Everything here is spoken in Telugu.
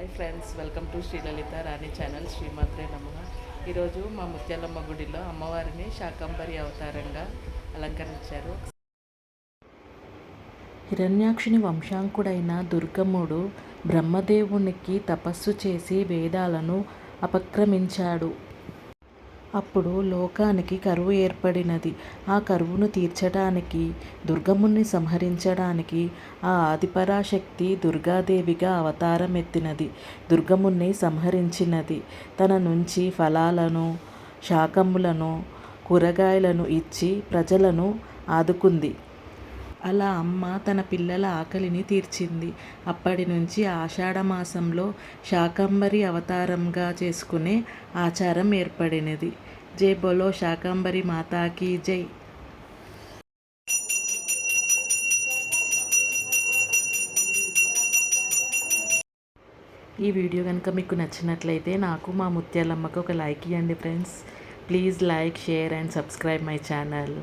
Hi friends welcome to Srilalitha Rani channel శ్రీమాత్రే నమ. ఈరోజు మా ముత్యాలమ్మ గుడిలో అమ్మవారిని శాకంబరి అవతారంగా అలంకరించారు. హిరణ్యాక్షుని వంశాంకుడైన దుర్గముడు బ్రహ్మదేవునికి తపస్సు చేసి వేదాలను అపక్రమించాడు. అప్పుడు లోకానికి కరువు ఏర్పడినది. ఆ కరువును తీర్చడానికి దుర్గముని సంహరించడానికి ఆ ఆదిపరాశక్తి దుర్గాదేవిగా అవతారం ఎత్తినది దుర్గముని సంహరించినది. తన నుంచి ఫలాలను శాకములను కూరగాయలను ఇచ్చి ప్రజలను ఆదుకుంది. అలా అమ్మ తన పిల్లల ఆకలిని తీర్చింది. అప్పటి నుంచి ఆషాఢమాసంలో శాకంబరి అవతారంగా చేసుకునే ఆచారం ఏర్పడినది. జై బోలో శాకంబరి మాతాకి జై. ఈ వీడియో కనుక మీకు నచ్చినట్లయితే నాకు మా ముత్యాలమ్మకు ఒక లైక్ ఇవ్వండి friends. Please like share and subscribe my channel.